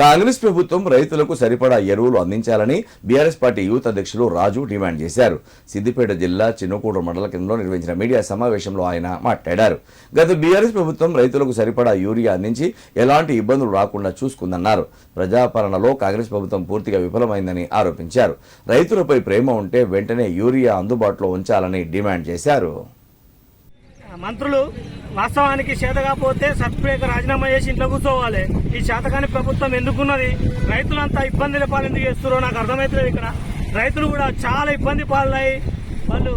కాంగ్రెస్ ప్రభుత్వం రైతులకు సరిపడా ఎరువులు అందించాలని బీఆర్ఎస్ పార్టీ యూత్ అధ్యక్షులు రాజు డిమాండ్ చేశారు. సిద్దిపేట జిల్లా చిన్నకూడు మండల కేంద్రంలో నిర్వహించిన మీడియా సమావేశంలో ఆయన మాట్లాడారు. గత బీఆర్ఎస్ ప్రభుత్వం రైతులకు సరిపడా యూరియా అందించి ఎలాంటి ఇబ్బందులు రాకుండా చూసుకుందన్నారు. ప్రజాపాలనలో కాంగ్రెస్ ప్రభుత్వం పూర్తిగా విఫలమైందని ఆరోపించారు. రైతులపై ప్రేమ ఉంటే వెంటనే యూరియా అందుబాటులో ఉంచాలని డిమాండ్ చేశారు. మంత్రులు వాస్తవానికి చేత కాకపోతే సర్టిఫికేట్ రాజీనామా చేసి ఇంట్లో కూర్చోవాలి. ఈ చేతకాని ప్రభుత్వం ఎందుకున్నది? రైతులంతా ఇబ్బందుల పాలు ఎందుకు చేస్తున్నారో నాకు అర్థమవుతుంది ఇక్కడ. రైతులు కూడా చాలా ఇబ్బంది పాలయ్యి వాళ్ళు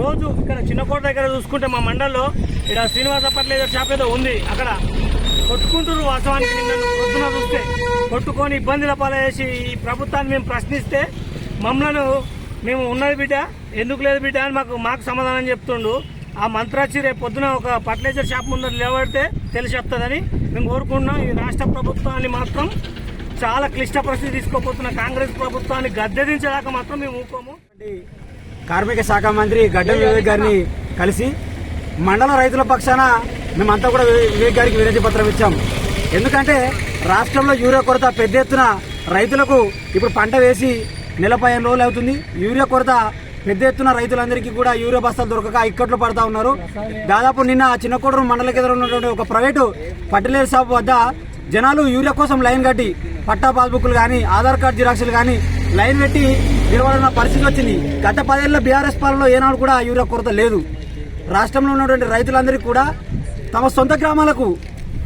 రోజు ఇక్కడ చిన్నకోట దగ్గర చూసుకుంటే మా మండల్లో ఇక్కడ శ్రీనివాస పట్లేదర్ షాప్ ఏదో ఉంది. అక్కడ కొట్టుకుంటున్నారు వాస్తవానికి నిన్న పొద్దున చూస్తే. కొట్టుకొని ఇబ్బందుల పాలయ్యేసి ఈ ప్రభుత్వాన్ని మేము ప్రశ్నిస్తే మమ్మలను మేము ఉన్నది బిడ్డ ఎందుకు లేదు బిడ్డ అని మాకు మాకు సమాధానం చెప్తుండు. ఆ మంత్రి వచ్చి రేపు పొద్దున ఒక ఫర్టిలైజర్ షాప్ ముందర నిలబడితే తెలిసి వస్తుందని మేము కోరుకుంటున్నాం. ఈ రాష్ట్ర ప్రభుత్వాన్ని మాత్రం చాలా క్లిష్ట పరిస్థితి తీసుకోబోతున్న కాంగ్రెస్ ప్రభుత్వాన్ని గద్దెదించేదాకా మాత్రం మేము ఊకోము కార్మిక శాఖ మంత్రి గడ్డం వివేక్ గారిని కలిసి మండల రైతుల పక్షాన మేమంతా కూడా వివే- వివేక్ గారికి వినతి పత్రం ఇచ్చాం. ఎందుకంటే రాష్ట్రంలో యూరియా కొరత పెద్ద ఎత్తున రైతులకు ఇప్పుడు పంట వేసి నెల పదిహేను రోజులు అవుతుంది. యూరియా కొరత పెద్ద ఎత్తున రైతులందరికీ కూడా యూరియా బస్తాలు దొరకక ఇక్కట్లు పడతా ఉన్నారు. దాదాపు నిన్న చిన్నకోడూరు మండల కేంద్రం ఉన్నటువంటి ఒక ప్రైవేటు ఫర్టిలైజర్ షాప్ వద్ద జనాలు యూరియా కోసం లైన్ కట్టి పట్టా పాస్బుక్లు కానీ ఆధార్ కార్డు జిరాక్స్లు కానీ లైన్ పెట్టి నిలబడిన పరిస్థితి వచ్చింది. గత పదేళ్ళ బీఆర్ఎస్ పాలనలో ఏనాడు కూడా యూరియా కొరత లేదు. రాష్ట్రంలో ఉన్నటువంటి రైతులందరికీ కూడా తమ సొంత గ్రామాలకు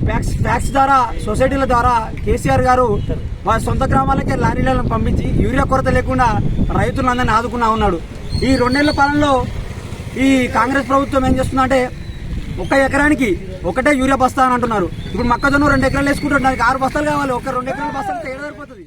ఫ్యాక్స్ ఫ్యాక్స్ ద్వారా సొసైటీల ద్వారా కేసీఆర్ గారు వారి సొంత గ్రామాలకే లారీలను పంపించి యూరియా కొరత లేకుండా రైతులందరినీ ఆదుకున్నా ఉన్నాడు. ఈ రెండేళ్ళ పాలనలో ఈ కాంగ్రెస్ ప్రభుత్వం ఏం చేస్తుందంటే ఒక ఎకరానికి ఒకటే యూరియా బస్తా అని అంటున్నారు. ఇప్పుడు మొక్కజొన్న రెండు ఎకరాలు వేసుకుంటారు దానికి ఆరు బస్తాలు కావాలి. ఒక రెండు ఎకరాల బస్తాలు తేడా సరిపోతుంది?